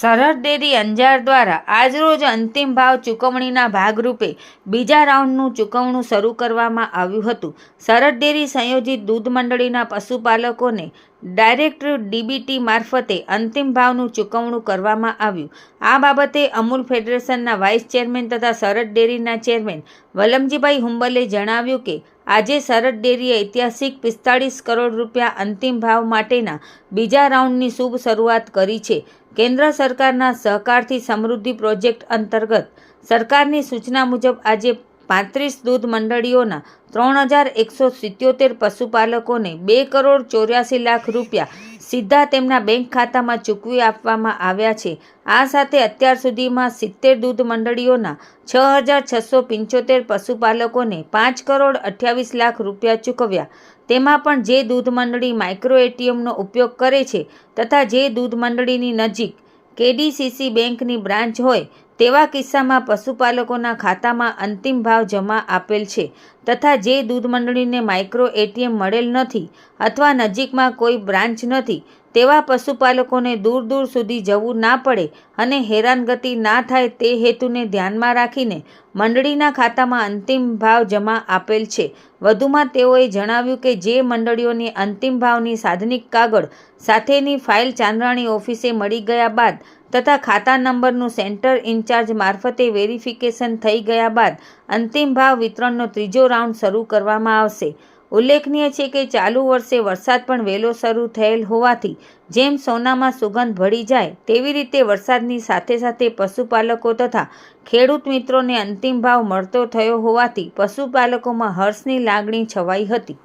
સરહદ ડેરી અંજાર દ્વારા આજરોજ અંતિમ ભાવ ચૂકવણીના ભાગરૂપે બીજા રાઉન્ડનું ચૂકવણું શરૂ કરવામાં આવ્યું હતું. સરહદ ડેરી સંયોજિત દૂધ મંડળીના પશુપાલકોને ડાયરેક્ટ ડીબીટી મારફતે અંતિમ ભાવનું ચૂકવણું કરવામાં આવ્યું. આ બાબતે અમૂલ ફેડરેશનના વાઇસ ચેરમેન તથા સરહદ ડેરીના ચેરમેન વલમજીભાઈ હુંબલે જણાવ્યું કે, આજે સરહદ ડેરીએ ઐતિહાસિક પિસ્તાળીસ કરોડ રૂપિયા અંતિમ ભાવ માટેના બીજા રાઉન્ડની શુભ શરૂઆત કરી છે. કેન્દ્ર સરકારના સહકારથી સમૃદ્ધિ પ્રોજેક્ટ અંતર્ગત સરકારની સૂચના મુજબ આજે પાંત્રીસ દૂધ મંડળીઓના ત્રણ હજાર એકસો સિત્યોતેર પશુપાલકોને બે કરોડ ચોર્યાસી લાખ રૂપિયા સીધા તેમના બેંક ખાતામાં ચૂકવી આપવામાં આવ્યા છે. આ સાથે અત્યાર સુધીમાં સિત્તેર દૂધ મંડળીઓના છ હજાર છસો પંચોતેર પશુપાલકોને પાંચ કરોડ અઠ્યાવીસ લાખ રૂપિયા ચૂકવ્યા. તેમાં પણ જે દૂધ મંડળી માઇક્રો એટીએમનો ઉપયોગ કરે છે તથા જે દૂધ મંડળીની નજીક કેડીસીસી બેંકની બ્રાન્ચ હોય તેવા કિસ્સામાં પશુપાલકોના ખાતામાં અંતિમ ભાવ જમા આપેલ છે તથા જે દૂધ મંડળીને માઇક્રો એટીએમ મળેલ નથી અથવા નજીકમાં કોઈ બ્રાન્ચ નથી તેવા પશુપાલકોને દૂર દૂર સુધી જવું ના પડે અને હેરાનગતિ ના થાય તે હેતુને ધ્યાનમાં રાખીને મંડળીના ખાતામાં અંતિમ ભાવ જમા આપેલ છે. વધુમાં તેઓએ જણાવ્યું કે જે મંડળીઓની અંતિમ ભાવની સાધનિક કાગળ સાથેની ફાઇલ ચાંદ્રાણી ઓફિસે મળી ગયા બાદ તથા ખાતા નંબરનું સેન્ટર ઇન્ચાર્જ મારફતે વેરિફિકેશન થઈ ગયા બાદ અંતિમ ભાવ વિતરણનો ત્રીજો રાઉન્ડ શરૂ કરવામાં આવશે. ઉલ્લેખનીય છે કે ચાલુ વર્ષે વરસાદ પણ વહેલો શરૂ થયેલ હોવાથી જેમ સોનામાં સુગંધ ભળી જાય, તેવી રીતે વરસાદની સાથે સાથે પશુપાલકો તથા ખેડૂત મિત્રોને અંતિમ ભાવ મળતો થયો હોવાથી પશુપાલકોમાં હર્ષની લાગણી છવાઈ હતી.